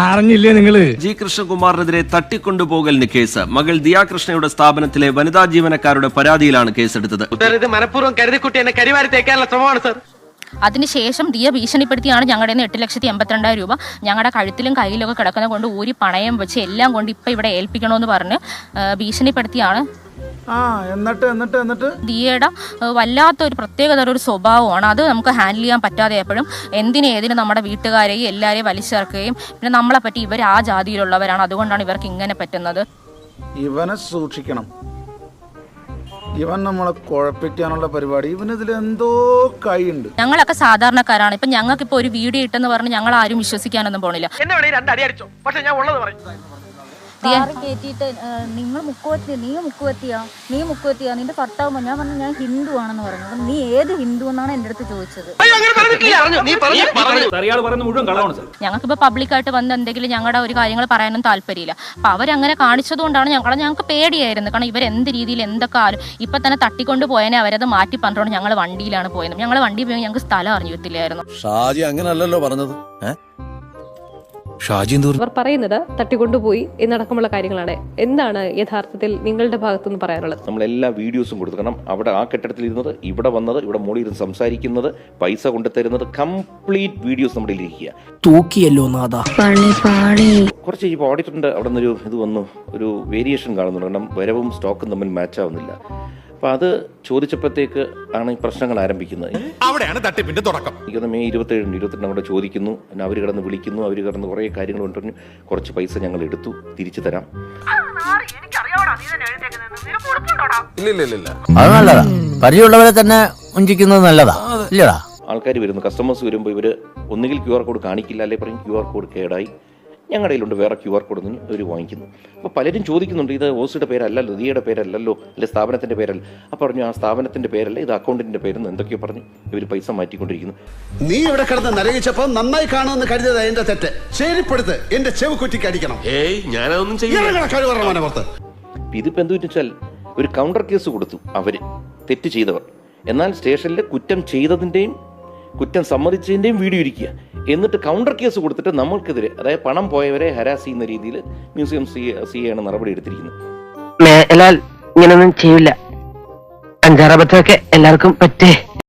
അറിഞ്ഞില്ലേ നിങ്ങൾ? ജി കൃഷ്ണകുമാറിനെതിരെ തട്ടിക്കൊണ്ടുപോകലിന് കേസ്. മകൾ ദിയാകൃഷ്ണയുടെ സ്ഥാപനത്തിലെ വനിതാ ജീവനക്കാരുടെ പരാതിയിലാണ് കേസെടുത്തത്. ഇത് മനഃപൂർവം കരുതിക്കുട്ടി എന്നെ കരിവാരി തേക്കാനുള്ള ശ്രമമാണ് സർ. അതിനുശേഷം ദിയ ഭീഷണിപ്പെടുത്തിയാണ് ഞങ്ങളുടെ നിന്ന് എട്ട് ലക്ഷത്തി എൺപത്തിരണ്ടായിരം രൂപ ഞങ്ങളുടെ കഴുത്തിലും കയ്യിലൊക്കെ കിടക്കുന്ന കൊണ്ട് ഊരി പണയം വെച്ച് എല്ലാം കൊണ്ട് ഇപ്പം ഇവിടെ ഏൽപ്പിക്കണമെന്ന് പറഞ്ഞ് ഭീഷണിപ്പെടുത്തിയാണ് ആ എന്നിട്ട് എന്നിട്ട് എന്നിട്ട്? ദിയയുടെ വല്ലാത്ത ഒരു പ്രത്യേകതര ഒരു സ്വഭാവമാണ്. അത് നമുക്ക് ഹാൻഡിൽ ചെയ്യാൻ പറ്റാതെ എപ്പോഴും എന്തിനും ഏതിനും നമ്മുടെ വീട്ടുകാരെയും എല്ലാവരെയും വലിച്ചേർക്കുകയും പിന്നെ നമ്മളെ പറ്റി ഇവർ ആ ജാതിയിലുള്ളവരാണ്. അതുകൊണ്ടാണ് ഇവർക്ക് ഇങ്ങനെ പറ്റുന്നത്. ഇവനെ സൂക്ഷിക്കണം. ഇവൻ നമ്മളെ കുഴപ്പിക്കാനുള്ള പരിപാടി. ഇവനിതിൽ എന്തോ കൈയുണ്ട്. ഞങ്ങളൊക്കെ സാധാരണക്കാരാണ്. ഇപ്പൊ ഞങ്ങൾക്ക് ഇപ്പൊ ഒരു വീഡിയോ ഇട്ടെന്ന് പറഞ്ഞ് ഞങ്ങൾ ആരും വിശ്വസിക്കാനൊന്നും പോണില്ല. എന്നെ വേണേ രണ്ട് അടി അടിച്ചോ. പക്ഷെ ഞാൻ ഉള്ളത് പറയും. കാറ് കയറ്റിയിട്ട് നിങ്ങൾ മുക്കുവത്തി നീ മുക്കുവത്തിയാ? നീ മുക്കുവത്തിയാ? നിന്റെ ഭർത്താവ് ഞാൻ പറഞ്ഞു ഞാൻ ഹിന്ദു ആണെന്ന് പറഞ്ഞു. അപ്പൊ നീ ഏത് ഹിന്ദു എന്നാണ് എന്റെ അടുത്ത് ചോദിച്ചത്. ഞങ്ങൾക്ക് അങ്ങനെ പറഞ്ഞിട്ടില്ല. നീ പറഞ്ഞു ഞങ്ങൾക്കിപ്പോൾ പബ്ലിക്കായിട്ട് വന്ന് എന്തെങ്കിലും ഞങ്ങളുടെ ഒരു കാര്യങ്ങൾ പറയാനും താല്പര്യമില്ല. അപ്പൊ അവരങ്ങനെ കാണിച്ചതുകൊണ്ടാണ് ഞങ്ങളെ ഞങ്ങൾക്ക് പേടിയായിരുന്നു. കാരണം ഇവർ എന്ത് രീതിയിൽ എന്തൊക്കെ ആരും ഇപ്പൊ തന്നെ തട്ടിക്കൊണ്ട് പോയനെ അവരത് മാറ്റി പറഞ്ഞുകൊണ്ട് ഞങ്ങൾ വണ്ടിയിലാണ് പോയത്. ഞങ്ങൾ വണ്ടി പോയി ഞങ്ങൾക്ക് സ്ഥലം അറിഞ്ഞു കിട്ടില്ലായിരുന്നു. ഷാജി അങ്ങനല്ലല്ലോ പറഞ്ഞത്. ഷാജി എന്ത് അവർ പറയുന്നത് തട്ടിക്കൊണ്ടുപോയി എന്നടക്കമുള്ള കാര്യങ്ങളാണ്. എന്താണ് യഥാർത്ഥത്തിൽ നിങ്ങളുടെ ഭാഗത്തുനിന്ന് പറയാനുള്ളത്? നമ്മൾ എല്ലാ വീഡിയോസും കൊടുക്കണം കാരണം അവിടെ ആ കെട്ടിടത്തിൽ ഇരുന്നത് ഇവിടെ വന്നത് ഇവിടെ മോളിൽ ഇരുന്ന് സംസാരിക്കുന്നത് പൈസ കൊണ്ടുതരുന്നത് കംപ്ലീറ്റ് വീഡിയോസ് നമ്മുടെ ഇരിക്കുക തൂക്കിയല്ലോ കുറച്ച് ഇപ്പോൾ ഓഡിറ്ററിന്റെ അവിടെ നിന്നൊരു ഇത് വന്നു. ഒരു വേരിയേഷൻ കാണുന്നുണ്ട്. കാരണം വരവും സ്റ്റോക്കും തമ്മിൽ മാച്ച് ആവുന്നില്ല. അപ്പോൾ അത് ചോദിച്ചപ്പോഴത്തേക്ക് ആണ് ഈ പ്രശ്നങ്ങൾ ആരംഭിക്കുന്നത്. അവിടെയാണ് തട്ടിപ്പിന്റെ തുടക്കം. എനിക്കൊന്ന് മെയ് ഇരുപത്തേഴിന് ഇരുപത്തെട്ടിന് അവിടെ ചോദിക്കുന്നു. പിന്നെ അവർ കിടന്ന് വിളിക്കുന്നു. അവർ കിടന്ന് കുറേ കാര്യങ്ങൾ കൊണ്ടുവന്നു കുറച്ച് പൈസ ഞങ്ങൾ എടുത്തു. തിരിച്ചു തരാം. ഇല്ല ഇല്ല ഇല്ല അത് നല്ലതാ. പരിചയമുള്ളവരെ തന്നെ വഞ്ചിക്കുന്നത് നല്ലതാ. ഇല്ലടാ. ആൾക്കാർ വരുന്നു. കസ്റ്റമേഴ്സ് വരുമ്പോൾ ഇവർ ഒന്നുകിൽ ക്യു ആർ കോഡ് കാണിക്കില്ല. അല്ലെങ്കിൽ പറയും ക്യു ആർ കോഡ് കേടായി. ഞങ്ങളുടെ കയ്യിലുണ്ട്. വേറെ ക്യു ആർ കോഡ് അവർ ഇവർ വാങ്ങിക്കുന്നു. അപ്പോൾ പലരും ചോദിക്കുന്നുണ്ട് ഇത് ഓസിയുടെ പേരല്ലല്ലോ? ദിയുടെ പേരല്ലല്ലോ? അല്ലെ സ്ഥാപനത്തിന്റെ പേരല്ല? അപ്പോൾ പറഞ്ഞു ആ സ്ഥാപനത്തിന്റെ പേരല്ല ഇത് അക്കൗണ്ടിന്റെ പേരെന്ന് എന്തൊക്കെയോ പറഞ്ഞു. ഇവർ പൈസ മാറ്റിക്കൊണ്ടിരിക്കുന്നു. നീ ഇവിടെ കിടന്ന് നരകിച്ചപ്പോൾ നന്നായി കാണുമെന്ന് കരുതിയത് എന്റെ തെറ്റ്. ശരിപ്പെടുത്ത് എന്റെ ചെവ് കുറ്റിക്ക് അടിക്കണം. ഏയ് ഞാനതൊന്നും പുറത്ത്. ഇതിപ്പോൾ എന്തു വെച്ചാൽ ഒരു കൗണ്ടർ കേസ് കൊടുത്തു അവർ തെറ്റ് ചെയ്തവർ. എന്നാൽ സ്റ്റേഷനിൽ കുറ്റം ചെയ്തതിന്റെയും കുറ്റം സമ്മതിച്ചതിന്റെയും വീഡിയോ ഇരിക്കുക. എന്നിട്ട് കൗണ്ടർ കേസ് കൊടുത്തിട്ട് നമ്മൾക്കെതിരെ അതായത് പണം പോയവരെ ഹരാസ് ചെയ്യുന്ന രീതിയിൽ മ്യൂസിയം സി സി ആണ് നടപടി എടുത്തിരിക്കുന്നത്. ഇങ്ങനൊന്നും ചെയ്യില്ല അഞ്ചാറബത്തൊക്കെ എല്ലാവർക്കും പറ്റേ.